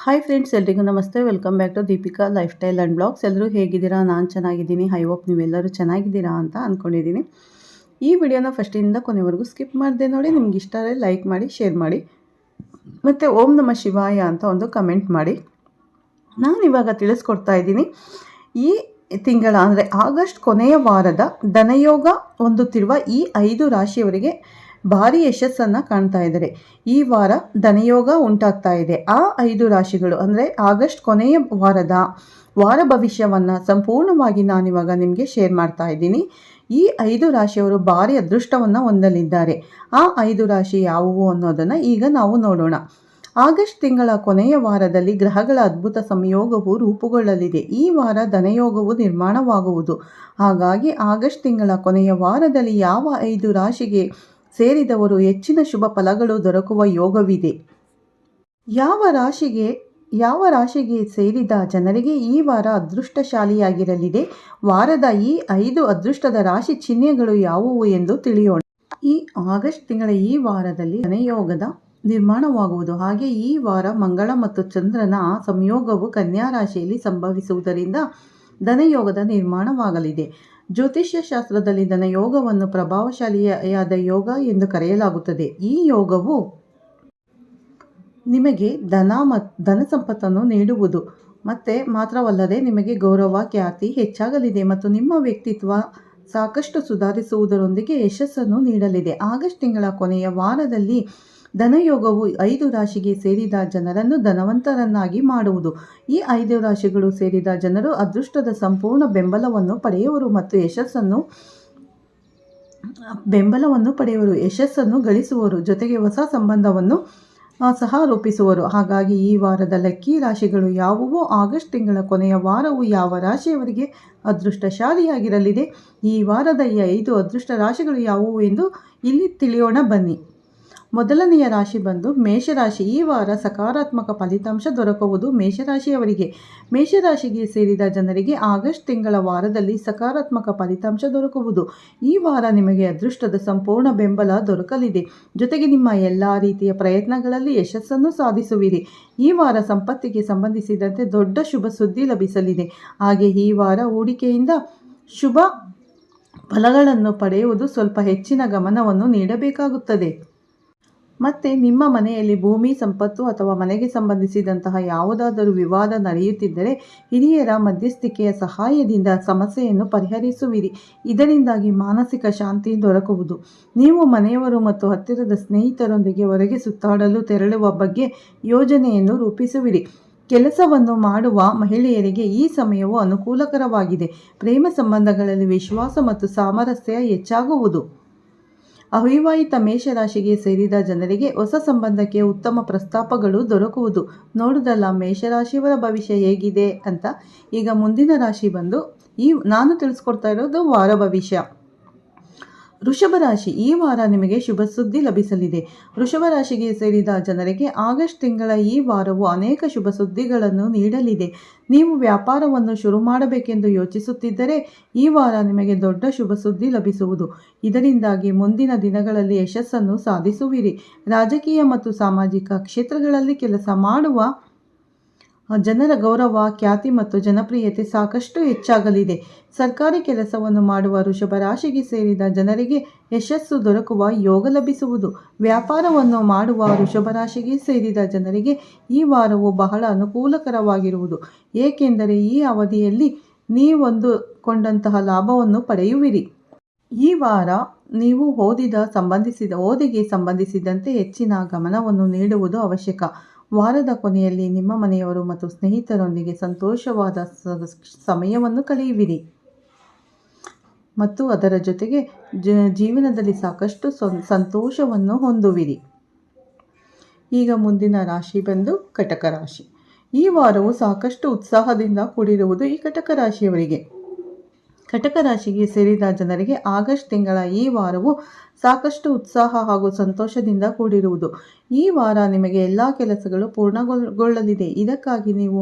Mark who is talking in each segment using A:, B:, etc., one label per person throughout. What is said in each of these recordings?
A: Hi friends ಎಲ್ರಿಗೂ ನಮಸ್ತೆ. Welcome back to Deepika lifestyle and blogs ಎಲ್ಲರೂ ಹೇಗಿದ್ದೀರಾ? ನಾನು ಚೆನ್ನಾಗಿದ್ದೀನಿ. ಹೈ ಹೋಪ್ ನೀವೆಲ್ಲರೂ ಚೆನ್ನಾಗಿದ್ದೀರಾ ಅಂತ ಅಂದ್ಕೊಂಡಿದ್ದೀನಿ ಈ ವಿಡಿಯೋನ ಫಸ್ಟಿಂದ ಕೊನೆವರೆಗೂ ಸ್ಕಿಪ್ ಮಾಡಿದೆ ನೋಡಿ. ನಿಮ್ಗೆ ಇಷ್ಟ ಆದರೆ ಲೈಕ್ ಮಾಡಿ ಶೇರ್ ಮಾಡಿ, ಮತ್ತು ಓಂ ನಮ ಶಿವಾಯ ಅಂತ ಒಂದು ಕಮೆಂಟ್ ಮಾಡಿ. ನಾನು ಇವಾಗ ತಿಳಿಸ್ಕೊಡ್ತಾ ಇದ್ದೀನಿ. ಈ ತಿಂಗಳ ಅಂದರೆ ಆಗಸ್ಟ್ ಕೊನೆಯ ವಾರದ ಧನಯೋಗ ಹೊಂದುತ್ತಿರುವ ಈ ಐದು ರಾಶಿಯವರಿಗೆ ಭಾರಿ ಯಶಸ್ಸನ್ನು ಕಾಣ್ತಾ ಇದ್ದಾರೆ. ಈ ವಾರ ಧನಯೋಗ ಉಂಟಾಗ್ತಾ ಇದೆ. ಆ ಐದು ರಾಶಿಗಳು ಅಂದರೆ ಆಗಸ್ಟ್ ಕೊನೆಯ ವಾರದ ವಾರ ಭವಿಷ್ಯವನ್ನು ಸಂಪೂರ್ಣವಾಗಿ ನಾನಿವಾಗ ನಿಮಗೆ ಶೇರ್ ಮಾಡ್ತಾ ಇದ್ದೀನಿ. ಈ ಐದು ರಾಶಿಯವರು ಭಾರಿ ಅದೃಷ್ಟವನ್ನು ಹೊಂದಲಿದ್ದಾರೆ. ಆ ಐದು ರಾಶಿ ಯಾವುವು ಅನ್ನೋದನ್ನು ಈಗ ನಾವು ನೋಡೋಣ. ಆಗಸ್ಟ್ ತಿಂಗಳ ಕೊನೆಯ ವಾರದಲ್ಲಿ ಗ್ರಹಗಳ ಅದ್ಭುತ ಸಂಯೋಗವು ರೂಪುಗೊಳ್ಳಲಿದೆ. ಈ ವಾರ ಧನಯೋಗವು ನಿರ್ಮಾಣವಾಗುವುದು. ಹಾಗಾಗಿ ಆಗಸ್ಟ್ ತಿಂಗಳ ಕೊನೆಯ ವಾರದಲ್ಲಿ ಯಾವ ಐದು ರಾಶಿಗೆ ಸೇರಿದವರು ಹೆಚ್ಚಿನ ಶುಭ ಫಲಗಳು ದೊರಕುವ ಯೋಗವಿದೆ. ಯಾವ ರಾಶಿಗೆ ಯಾವ ರಾಶಿಗೆ ಸೇರಿದ ಜನರಿಗೆ ಈ ವಾರ ಅದೃಷ್ಟಶಾಲಿಯಾಗಿರಲಿದೆ? ವಾರದ ಈ ಐದು ಅದೃಷ್ಟದ ರಾಶಿ ಚಿಹ್ನೆಗಳು ಯಾವುವು ಎಂದು ತಿಳಿಯೋಣ. ಈ ಆಗಸ್ಟ್ ತಿಂಗಳ ಈ ವಾರದಲ್ಲಿ ಧನಯೋಗದ ನಿರ್ಮಾಣವಾಗುವುದು. ಹಾಗೆ ಈ ವಾರ ಮಂಗಳ ಮತ್ತು ಚಂದ್ರನ ಸಂಯೋಗವು ಕನ್ಯಾ ರಾಶಿಯಲ್ಲಿ ಸಂಭವಿಸುವುದರಿಂದ ಧನಯೋಗದ ನಿರ್ಮಾಣವಾಗಲಿದೆ. ಜ್ಯೋತಿಷ್ಯ ಶಾಸ್ತ್ರದಲ್ಲಿ ಧನಯೋಗವನ್ನು ಪ್ರಭಾವಶಾಲಿಯಾದ ಯೋಗ ಎಂದು ಕರೆಯಲಾಗುತ್ತದೆ. ಈ ಯೋಗವು ನಿಮಗೆ ಧನ ಮತ್ತು ಧನ ಸಂಪತ್ತನ್ನು ನೀಡುವುದು. ಮತ್ತೆ ಮಾತ್ರವಲ್ಲದೆ ನಿಮಗೆ ಗೌರವ, ಖ್ಯಾತಿ ಹೆಚ್ಚಾಗಲಿದೆ ಮತ್ತು ನಿಮ್ಮ ವ್ಯಕ್ತಿತ್ವ ಸಾಕಷ್ಟು ಸುಧಾರಿಸುವುದರೊಂದಿಗೆ ಯಶಸ್ಸನ್ನು ನೀಡಲಿದೆ. ಆಗಸ್ಟ್ ತಿಂಗಳ ಕೊನೆಯ ವಾರದಲ್ಲಿ ಧನಯೋಗವು ಐದು ರಾಶಿಗೆ ಸೇರಿದ ಜನರನ್ನು ಧನವಂತರನ್ನಾಗಿ ಮಾಡುವುದು. ಈ ಐದು ರಾಶಿಗಳು ಸೇರಿದ ಜನರು ಅದೃಷ್ಟದ ಸಂಪೂರ್ಣ ಬೆಂಬಲವನ್ನು ಪಡೆಯುವರು ಮತ್ತು ಯಶಸ್ಸನ್ನು, ಬೆಂಬಲವನ್ನು ಪಡೆಯುವರು, ಯಶಸ್ಸನ್ನು ಗಳಿಸುವರು, ಜೊತೆಗೆ ಹೊಸ ಸಂಬಂಧವನ್ನು ಸಹ ರೂಪಿಸುವರು. ಹಾಗಾಗಿ ಈ ವಾರದ ಲಕ್ಕಿ ರಾಶಿಗಳು ಯಾವುವು ಆಗಸ್ಟ್ ತಿಂಗಳ ಕೊನೆಯ ವಾರವು ಯಾವ ರಾಶಿಯವರಿಗೆ ಅದೃಷ್ಟಶಾಲಿಯಾಗಿರಲಿದೆ? ಈ ವಾರದ ಐದು ಅದೃಷ್ಟ ರಾಶಿಗಳು ಯಾವುವು ಎಂದು ಇಲ್ಲಿ ತಿಳಿಯೋಣ ಬನ್ನಿ. ಮೊದಲನೆಯ ರಾಶಿ ಬಂದು ಮೇಷರಾಶಿ. ಈ ವಾರ ಸಕಾರಾತ್ಮಕ ಫಲಿತಾಂಶ ದೊರಕುವುದು ಮೇಷರಾಶಿಯವರಿಗೆ. ಮೇಷರಾಶಿಗೆ ಸೇರಿದ ಜನರಿಗೆ ಆಗಸ್ಟ್ ತಿಂಗಳ ವಾರದಲ್ಲಿ ಸಕಾರಾತ್ಮಕ ಫಲಿತಾಂಶ ದೊರಕುವುದು. ಈ ವಾರ ನಿಮಗೆ ಅದೃಷ್ಟದ ಸಂಪೂರ್ಣ ಬೆಂಬಲ ದೊರಕಲಿದೆ. ಜೊತೆಗೆ ನಿಮ್ಮ ಎಲ್ಲ ರೀತಿಯ ಪ್ರಯತ್ನಗಳಲ್ಲಿ ಯಶಸ್ಸನ್ನು ಸಾಧಿಸುವಿರಿ. ಈ ವಾರ ಸಂಪತ್ತಿಗೆ ಸಂಬಂಧಿಸಿದಂತೆ ದೊಡ್ಡ ಶುಭ ಸುದ್ದಿ ಲಭಿಸಲಿದೆ. ಹಾಗೆ ಈ ವಾರ ಹೂಡಿಕೆಯಿಂದ ಶುಭ ಫಲಗಳನ್ನು ಪಡೆಯುವುದು ಸ್ವಲ್ಪ ಹೆಚ್ಚಿನ ಗಮನವನ್ನು ನೀಡಬೇಕಾಗುತ್ತದೆ. ಮತ್ತು ನಿಮ್ಮ ಮನೆಯಲ್ಲಿ ಭೂಮಿ ಸಂಪತ್ತು ಅಥವಾ ಮನೆಗೆ ಸಂಬಂಧಿಸಿದಂತಹ ಯಾವುದಾದರೂ ವಿವಾದ ನಡೆಯುತ್ತಿದ್ದರೆ ಹಿರಿಯರ ಮಧ್ಯಸ್ಥಿಕೆಯ ಸಹಾಯದಿಂದ ಸಮಸ್ಯೆಯನ್ನು ಪರಿಹರಿಸುವಿರಿ. ಇದರಿಂದಾಗಿ ಮಾನಸಿಕ ಶಾಂತಿ ದೊರಕುವುದು. ನೀವು ಮನೆಯವರು ಮತ್ತು ಹತ್ತಿರದ ಸ್ನೇಹಿತರೊಂದಿಗೆ ಹೊರಗೆ ಸುತ್ತಾಡಲು ತೆರಳುವ ಬಗ್ಗೆ ಯೋಜನೆಯನ್ನು ರೂಪಿಸುವಿರಿ. ಕೆಲಸವನ್ನು ಮಾಡುವ ಮಹಿಳೆಯರಿಗೆ ಈ ಸಮಯವು ಅನುಕೂಲಕರವಾಗಿದೆ. ಪ್ರೇಮ ಸಂಬಂಧಗಳಲ್ಲಿ ವಿಶ್ವಾಸ ಮತ್ತು ಸಾಮರಸ್ಯ ಹೆಚ್ಚಾಗುವುದು. ಅವಿವಾಹಿತ ಮೇಷರಾಶಿಗೆ ಸೇರಿದ ಜನರಿಗೆ ಹೊಸ ಸಂಬಂಧಕ್ಕೆ ಉತ್ತಮ ಪ್ರಸ್ತಾಪಗಳು ದೊರಕುವುದು. ನೋಡುದಲ್ಲ, ಮೇಷರಾಶಿಯವರ ಭವಿಷ್ಯ ಹೇಗಿದೆ ಅಂತ. ಈಗ ಮುಂದಿನ ರಾಶಿ ಬಂದು ಈ, ನಾನು ತಿಳಿಸ್ಕೊಡ್ತಾ ಇರೋದು ವಾರ ಭವಿಷ್ಯ. ವೃಷಭ ರಾಶಿ ಈ ವಾರ ನಿಮಗೆ ಶುಭ ಸುದ್ದಿ ಲಭಿಸಲಿದೆ. ವೃಷಭ ರಾಶಿಗೆ ಸೇರಿದ ಜನರಿಗೆ ಆಗಸ್ಟ್ ತಿಂಗಳ ಈ ವಾರವು ಅನೇಕ ಶುಭ ಸುದ್ದಿಗಳನ್ನು ನೀಡಲಿದೆ. ನೀವು ವ್ಯಾಪಾರವನ್ನು ಶುರು ಮಾಡಬೇಕೆಂದು ಯೋಚಿಸುತ್ತಿದ್ದರೆ ಈ ವಾರ ನಿಮಗೆ ದೊಡ್ಡ ಶುಭ ಸುದ್ದಿ ಲಭಿಸುವುದು. ಇದರಿಂದಾಗಿ ಮುಂದಿನ ದಿನಗಳಲ್ಲಿ ಯಶಸ್ಸನ್ನು ಸಾಧಿಸುವಿರಿ. ರಾಜಕೀಯ ಮತ್ತು ಸಾಮಾಜಿಕ ಕ್ಷೇತ್ರಗಳಲ್ಲಿ ಕೆಲಸ ಮಾಡುವ ಜನರ ಗೌರವ, ಖ್ಯಾತಿ ಮತ್ತು ಜನಪ್ರಿಯತೆ ಸಾಕಷ್ಟು ಹೆಚ್ಚಾಗಲಿದೆ. ಸರ್ಕಾರಿ ಕೆಲಸವನ್ನು ಮಾಡುವ ವೃಷಭ ರಾಶಿಗೆ ಸೇರಿದ ಜನರಿಗೆ ಯಶಸ್ಸು ದೊರಕುವ ಯೋಗ ಲಭಿಸುವುದು. ವ್ಯಾಪಾರವನ್ನು ಮಾಡುವ ವೃಷಭ ರಾಶಿಗೆ ಸೇರಿದ ಜನರಿಗೆ ಈ ವಾರವು ಬಹಳ ಅನುಕೂಲಕರವಾಗಿರುವುದು. ಏಕೆಂದರೆ ಈ ಅವಧಿಯಲ್ಲಿ ನೀವೊಂದುಕೊಂಡಂತಹ ಲಾಭವನ್ನು ಪಡೆಯುವಿರಿ. ಈ ವಾರ ನೀವು ಓದಿದ, ಸಂಬಂಧಿಸಿದ, ಓದಿಗೆ ಸಂಬಂಧಿಸಿದಂತೆ ಹೆಚ್ಚಿನ ಗಮನವನ್ನು ನೀಡುವುದು ಅವಶ್ಯಕ. ವಾರದ ಕೊನೆಯಲ್ಲಿ ನಿಮ್ಮ ಮನೆಯವರು ಮತ್ತು ಸ್ನೇಹಿತರೊಂದಿಗೆ ಸಂತೋಷವಾದ ಸಮಯವನ್ನು ಕಳೆಯುವಿರಿ. ಮತ್ತು ಅದರ ಜೊತೆಗೆ ಜೀವನದಲ್ಲಿ ಸಾಕಷ್ಟು ಸಂತೋಷವನ್ನು ಹೊಂದುವಿರಿ. ಈಗ ಮುಂದಿನ ರಾಶಿ ಬಂದು ಕಟಕ ರಾಶಿ. ಈ ವಾರವು ಸಾಕಷ್ಟು ಉತ್ಸಾಹದಿಂದ ಕೂಡಿರುವುದು ಈ ಕಟಕ ರಾಶಿಯವರಿಗೆ. ಕಟಕ ರಾಶಿಗೆ ಸೇರಿದ ಜನರಿಗೆ ಆಗಸ್ಟ್ ತಿಂಗಳ ಈ ವಾರವು ಸಾಕಷ್ಟು ಉತ್ಸಾಹ ಹಾಗೂ ಸಂತೋಷದಿಂದ ಕೂಡಿರುವುದು. ಈ ವಾರ ನಿಮಗೆ ಎಲ್ಲ ಕೆಲಸಗಳು ಪೂರ್ಣಗೊಳ್ಳಲಿದೆ. ಇದಕ್ಕಾಗಿ ನೀವು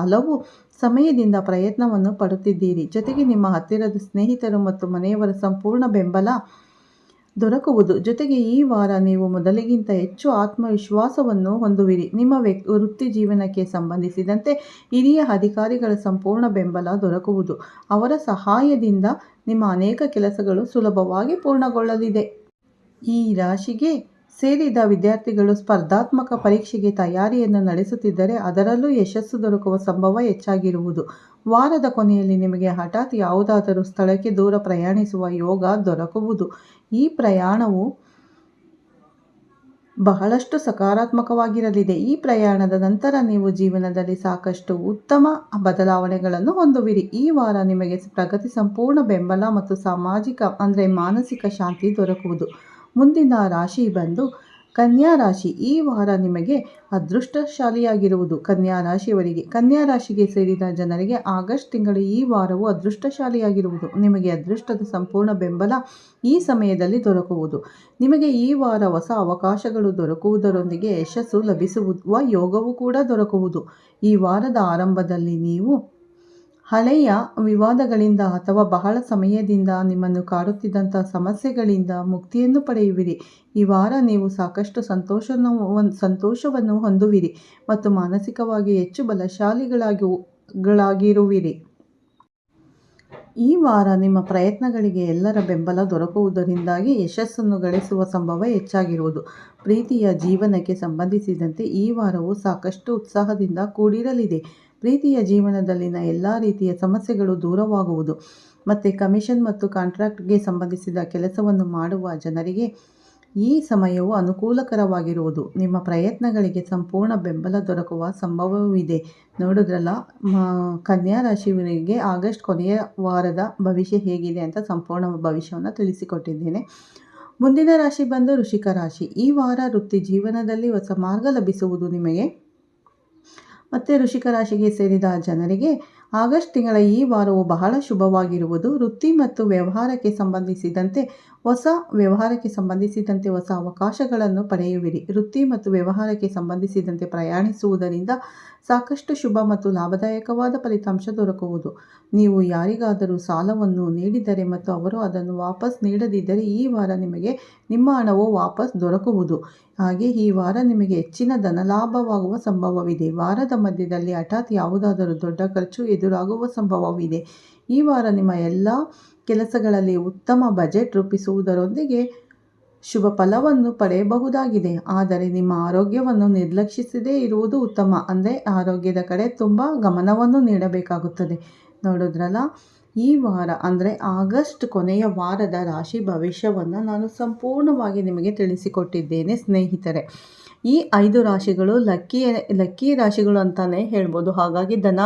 A: ಹಲವು ಸಮಯದಿಂದ ಪ್ರಯತ್ನವನ್ನು ಪಡುತ್ತಿದ್ದೀರಿ. ಜೊತೆಗೆ ನಿಮ್ಮ ಹತ್ತಿರದ ಸ್ನೇಹಿತರು ಮತ್ತು ಮನೆಯವರ ಸಂಪೂರ್ಣ ಬೆಂಬಲ ದೊರಕುವುದು. ಜೊತೆಗೆ ಈ ವಾರ ನೀವು ಮೊದಲಿಗಿಂತ ಹೆಚ್ಚು ಆತ್ಮವಿಶ್ವಾಸವನ್ನು ಹೊಂದುವಿರಿ. ನಿಮ್ಮ ವ್ಯಕ್ತಿ, ವೃತ್ತಿ ಜೀವನಕ್ಕೆ ಸಂಬಂಧಿಸಿದಂತೆ ಹಿರಿಯ ಅಧಿಕಾರಿಗಳ ಸಂಪೂರ್ಣ ಬೆಂಬಲ ದೊರಕುವುದು. ಅವರ ಸಹಾಯದಿಂದ ನಿಮ್ಮ ಅನೇಕ ಕೆಲಸಗಳು ಸುಲಭವಾಗಿ ಪೂರ್ಣಗೊಳ್ಳಲಿದೆ. ಈ ರಾಶಿಗೆ ಸೇರಿದ ವಿದ್ಯಾರ್ಥಿಗಳು ಸ್ಪರ್ಧಾತ್ಮಕ ಪರೀಕ್ಷೆಗೆ ತಯಾರಿಯನ್ನು ನಡೆಸುತ್ತಿದ್ದರೆ ಅದರಲ್ಲೂ ಯಶಸ್ಸು ದೊರಕುವ ಸಂಭವ ಹೆಚ್ಚಾಗಿರುವುದು. ವಾರದ ಕೊನೆಯಲ್ಲಿ ನಿಮಗೆ ಹಠಾತ್ ಯಾವುದಾದರೂ ಸ್ಥಳಕ್ಕೆ ದೂರ ಪ್ರಯಾಣಿಸುವ ಯೋಗ ದೊರಕುವುದು. ಈ ಪ್ರಯಾಣವು ಬಹಳಷ್ಟು ಸಕಾರಾತ್ಮಕವಾಗಿರಲಿದೆ. ಈ ಪ್ರಯಾಣದ ನಂತರ ನೀವು ಜೀವನದಲ್ಲಿ ಸಾಕಷ್ಟು ಉತ್ತಮ ಬದಲಾವಣೆಗಳನ್ನು ಹೊಂದುವಿರಿ. ಈ ವಾರ ನಿಮಗೆ ಪ್ರಗತಿ ಸಂಪೂರ್ಣ ಬೆಂಬಲ ಮತ್ತು ಸಾಮಾಜಿಕ, ಅಂದರೆ ಮಾನಸಿಕ ಶಾಂತಿ ದೊರಕುವುದು. ಮುಂದಿನ ರಾಶಿ ಬಂದು ಕನ್ಯಾ ರಾಶಿ ಈ ವಾರ ನಿಮಗೆ ಅದೃಷ್ಟಶಾಲಿಯಾಗಿರುವುದು. ಕನ್ಯಾ ರಾಶಿಯವರಿಗೆ ಕನ್ಯಾ ರಾಶಿಗೆ ಸೇರಿದ ಜನರಿಗೆ ಆಗಸ್ಟ್ ತಿಂಗಳು ಈ ವಾರವು ಅದೃಷ್ಟಶಾಲಿಯಾಗಿರುವುದು. ನಿಮಗೆ ಅದೃಷ್ಟದ ಸಂಪೂರ್ಣ ಬೆಂಬಲ ಈ ಸಮಯದಲ್ಲಿ ದೊರಕುವುದು. ನಿಮಗೆ ಈ ವಾರ ಹೊಸ ಅವಕಾಶಗಳು ದೊರಕುವುದರೊಂದಿಗೆ ಯಶಸ್ಸು ಲಭಿಸುವ ಯೋಗವು ಕೂಡ ದೊರಕುವುದು. ಈ ವಾರದ ಆರಂಭದಲ್ಲಿ ನೀವು ಹಳೆಯ ವಿವಾದಗಳಿಂದ ಅಥವಾ ಬಹಳ ಸಮಯದಿಂದ ನಿಮ್ಮನ್ನು ಕಾಡುತ್ತಿದ್ದಂಥ ಸಮಸ್ಯೆಗಳಿಂದ ಮುಕ್ತಿಯನ್ನು ಪಡೆಯುವಿರಿ. ಈ ವಾರ ನೀವು ಸಾಕಷ್ಟು ಸಂತೋಷವನ್ನು ಸಂತೋಷವನ್ನು ಹೊಂದುವಿರಿ ಮತ್ತು ಮಾನಸಿಕವಾಗಿ ಹೆಚ್ಚು ಬಲಶಾಲಿಗಳಾಗಿ ಗಳಾಗಿರುವಿರಿ. ಈ ವಾರ ನಿಮ್ಮ ಪ್ರಯತ್ನಗಳಿಗೆ ಎಲ್ಲರ ಬೆಂಬಲ ದೊರಕುವುದರಿಂದಾಗಿ ಯಶಸ್ಸನ್ನು ಗಳಿಸುವ ಸಂಭವ ಹೆಚ್ಚಾಗಿರುವುದು. ಪ್ರೀತಿಯ ಜೀವನಕ್ಕೆ ಸಂಬಂಧಿಸಿದಂತೆ ಈ ವಾರವು ಸಾಕಷ್ಟು ಉತ್ಸಾಹದಿಂದ ಕೂಡಿರಲಿದೆ. ಪ್ರೀತಿಯ ಜೀವನದಲ್ಲಿನ ಎಲ್ಲ ರೀತಿಯ ಸಮಸ್ಯೆಗಳು ದೂರವಾಗುವುದು. ಮತ್ತು ಕಮಿಷನ್ ಮತ್ತು ಕಾಂಟ್ರಾಕ್ಟ್ಗೆ ಸಂಬಂಧಿಸಿದ ಕೆಲಸವನ್ನು ಮಾಡುವ ಜನರಿಗೆ ಈ ಸಮಯವು ಅನುಕೂಲಕರವಾಗಿರುವುದು. ನಿಮ್ಮ ಪ್ರಯತ್ನಗಳಿಗೆ ಸಂಪೂರ್ಣ ಬೆಂಬಲ ದೊರಕುವ ಸಂಭವವಿದೆ. ನೋಡಿದ್ರಲ್ಲ ಕನ್ಯಾ ರಾಶಿಯವರಿಗೆ ಆಗಸ್ಟ್ ಕೊನೆಯ ವಾರದ ಭವಿಷ್ಯ ಹೇಗಿದೆ ಅಂತ ಸಂಪೂರ್ಣ ಭವಿಷ್ಯವನ್ನು ತಿಳಿಸಿಕೊಟ್ಟಿದ್ದೇನೆ. ಮುಂದಿನ ರಾಶಿ ಬಂದು ಋಷಿಕ ರಾಶಿ. ಈ ವಾರ ವೃತ್ತಿ ಜೀವನದಲ್ಲಿ ಹೊಸ ಮಾರ್ಗ ಲಭಿಸುವುದು ನಿಮಗೆ ಮತ್ತು ಋಷಿಕ ರಾಶಿಗೆ ಸೇರಿದ ಜನರಿಗೆ ಆಗಸ್ಟ್ ತಿಂಗಳ ಈ ವಾರವು ಬಹಳ ಶುಭವಾಗಿರುವುದು. ವೃತ್ತಿ ಮತ್ತು ವ್ಯವಹಾರಕ್ಕೆ ಸಂಬಂಧಿಸಿದಂತೆ ಹೊಸ ವ್ಯವಹಾರಕ್ಕೆ ಸಂಬಂಧಿಸಿದಂತೆ ಹೊಸ ಅವಕಾಶಗಳನ್ನು ಪಡೆಯುವಿರಿ. ವೃತ್ತಿ ಮತ್ತು ವ್ಯವಹಾರಕ್ಕೆ ಸಂಬಂಧಿಸಿದಂತೆ ಪ್ರಯಾಣಿಸುವುದರಿಂದ ಸಾಕಷ್ಟು ಶುಭ ಮತ್ತು ಲಾಭದಾಯಕವಾದ ಫಲಿತಾಂಶ ದೊರಕುವುದು. ನೀವು ಯಾರಿಗಾದರೂ ಸಾಲವನ್ನು ನೀಡಿದರೆ ಮತ್ತು ಅವರು ಅದನ್ನು ವಾಪಸ್ ನೀಡದಿದ್ದರೆ ಈ ವಾರ ನಿಮಗೆ ನಿಮ್ಮ ಹಣವು ವಾಪಸ್ ದೊರಕುವುದು. ಹಾಗೆ ಈ ವಾರ ನಿಮಗೆ ಹೆಚ್ಚಿನ ಧನ ಲಾಭವಾಗುವ ಸಂಭವವಿದೆ. ವಾರದ ಮಧ್ಯದಲ್ಲಿ ಹಠಾತ್ ಯಾವುದಾದರೂ ದೊಡ್ಡ ಖರ್ಚು ಎದುರಾಗುವ ಸಂಭವವಿದೆ. ಈ ವಾರ ನಿಮ್ಮ ಎಲ್ಲ ಕೆಲಸಗಳಲ್ಲಿ ಉತ್ತಮ ಬಜೆಟ್ ರೂಪಿಸುವುದರೊಂದಿಗೆ ಶುಭ ಫಲವನ್ನು ಪಡೆಯಬಹುದಾಗಿದೆ. ಆದರೆ ನಿಮ್ಮ ಆರೋಗ್ಯವನ್ನು ನಿರ್ಲಕ್ಷಿಸದೇ ಇರುವುದು ಉತ್ತಮ. ಅಂದರೆ ಆರೋಗ್ಯದ ಕಡೆ ತುಂಬ ಗಮನವನ್ನು ನೀಡಬೇಕಾಗುತ್ತದೆ. ನೋಡಿದ್ರಲ್ಲ, ಈ ವಾರ ಅಂದರೆ ಆಗಸ್ಟ್ ಕೊನೆಯ ವಾರದ ರಾಶಿ ಭವಿಷ್ಯವನ್ನು ನಾನು ಸಂಪೂರ್ಣವಾಗಿ ನಿಮಗೆ ತಿಳಿಸಿಕೊಟ್ಟಿದ್ದೇನೆ, ಸ್ನೇಹಿತರೆ. ಈ ಐದು ರಾಶಿಗಳು ಲಕ್ಕಿ ಲಕ್ಕಿ ರಾಶಿಗಳು ಅಂತಲೇ ಹೇಳ್ಬೋದು. ಹಾಗಾಗಿ ಧನ,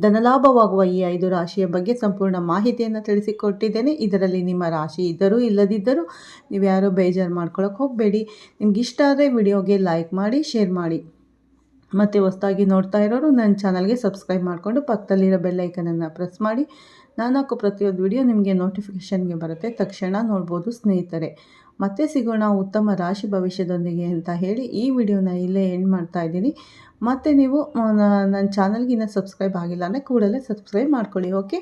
A: ಧನಲಾಭವಾಗುವ ಈ ಐದು ರಾಶಿಯ ಬಗ್ಗೆ ಸಂಪೂರ್ಣ ಮಾಹಿತಿಯನ್ನು ತಿಳಿಸಿಕೊಟ್ಟಿದ್ದೇನೆ. ಇದರಲ್ಲಿ ನಿಮ್ಮ ರಾಶಿ ಇದ್ದರೂ ಇಲ್ಲದಿದ್ದರೂ ನೀವು ಯಾರೋ ಬೇಜಾರು ಮಾಡ್ಕೊಳಕ್ಕೆ ಹೋಗಬೇಡಿ. ನಿಮ್ಗೆ ಇಷ್ಟ ಆದರೆ ವಿಡಿಯೋಗೆ ಲೈಕ್ ಮಾಡಿ, ಶೇರ್ ಮಾಡಿ. ಮತ್ತು ಹೊಸದಾಗಿ ನೋಡ್ತಾ ಇರೋರು ನನ್ನ ಚಾನಲ್ಗೆ ಸಬ್ಸ್ಕ್ರೈಬ್ ಮಾಡಿಕೊಂಡು ಪಕ್ಕದಲ್ಲಿರೋ ಬೆಲ್ಲೈಕನನ್ನು ಪ್ರೆಸ್ ಮಾಡಿ. ನಾನು ಹಾಕೋ ಪ್ರತಿಯೊಂದು ವಿಡಿಯೋ ನಿಮಗೆ ನೋಟಿಫಿಕೇಷನ್ಗೆ ಬರುತ್ತೆ. ತಕ್ಷಣ ನೋಡ್ಬೋದು ಸ್ನೇಹಿತರೆ. ಮತ್ತೆ ಸಿಗೋಣ ಉತ್ತಮ ರಾಶಿ ಭವಿಷ್ಯದೊಂದಿಗೆ ಅಂತ ಹೇಳಿ ಈ ವಿಡಿಯೋನ ಇಲ್ಲೇ ಎಂಡ್ ಮಾಡ್ತಾ ಇದ್ದೀನಿ. ಮತ್ತು ನೀವು ನನ್ನ ಚಾನಲ್ಗೆ ಇನ್ನೂ ಸಬ್ಸ್ಕ್ರೈಬ್ ಆಗಿಲ್ಲ ಅಂದರೆ ಕೂಡಲೇ ಸಬ್ಸ್ಕ್ರೈಬ್ ಮಾಡ್ಕೊಳ್ಳಿ ಓಕೆ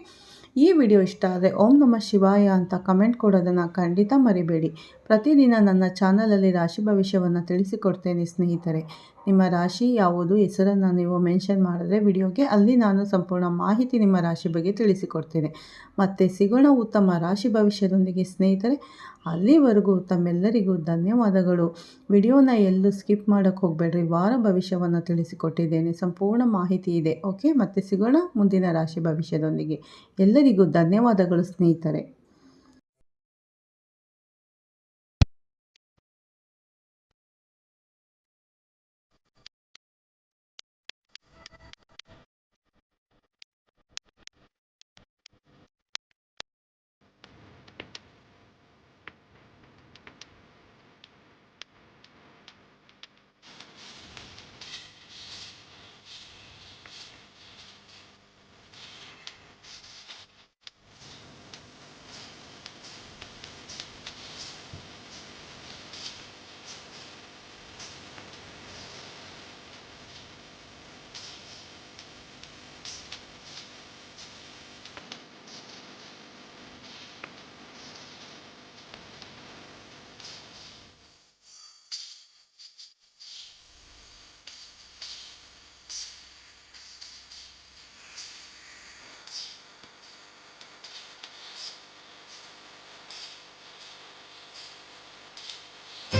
A: ಈ ವಿಡಿಯೋ ಇಷ್ಟ ಆದರೆ ಓಂ ನಮ ಶಿವಾಯ ಅಂತ ಕಮೆಂಟ್ ಕೊಡೋದನ್ನು ಖಂಡಿತ ಮರಿಬೇಡಿ. ಪ್ರತಿದಿನ ನನ್ನ ಚಾನಲಲ್ಲಿ ರಾಶಿ ಭವಿಷ್ಯವನ್ನು ತಿಳಿಸಿಕೊಡ್ತೇನೆ ಸ್ನೇಹಿತರೆ. ನಿಮ್ಮ ರಾಶಿ ಯಾವುದು ಹೆಸರನ್ನು ನೀವು ಮೆನ್ಷನ್ ಮಾಡಿದ್ರೆ ವಿಡಿಯೋಗೆ ಅಲ್ಲಿ ನಾನು ಸಂಪೂರ್ಣ ಮಾಹಿತಿ ನಿಮ್ಮ ರಾಶಿ ಬಗ್ಗೆ ತಿಳಿಸಿಕೊಡ್ತೇನೆ. ಮತ್ತು ಸಿಗೋಣ ಉತ್ತಮ ರಾಶಿ ಭವಿಷ್ಯದೊಂದಿಗೆ ಸ್ನೇಹಿತರೆ, ಅಲ್ಲಿವರೆಗೂ ತಮ್ಮೆಲ್ಲರಿಗೂ ಧನ್ಯವಾದಗಳು. ವಿಡಿಯೋನ ಎಲ್ಲೂ ಸ್ಕಿಪ್ ಮಾಡೋಕ್ಕೆ ಹೋಗಬೇಡ್ರಿ, ವಾರ ಭವಿಷ್ಯವನ್ನು ತಿಳಿಸಿಕೊಟ್ಟಿದ್ದೇನೆ, ಸಂಪೂರ್ಣ ಮಾಹಿತಿ ಇದೆ. ಓಕೆ ಮತ್ತೆ ಸಿಗೋಣ ಮುಂದಿನ ರಾಶಿ ಭವಿಷ್ಯದೊಂದಿಗೆ. ಎಲ್ಲರಿಗೂ ಧನ್ಯವಾದಗಳು ಸ್ನೇಹಿತರೆ.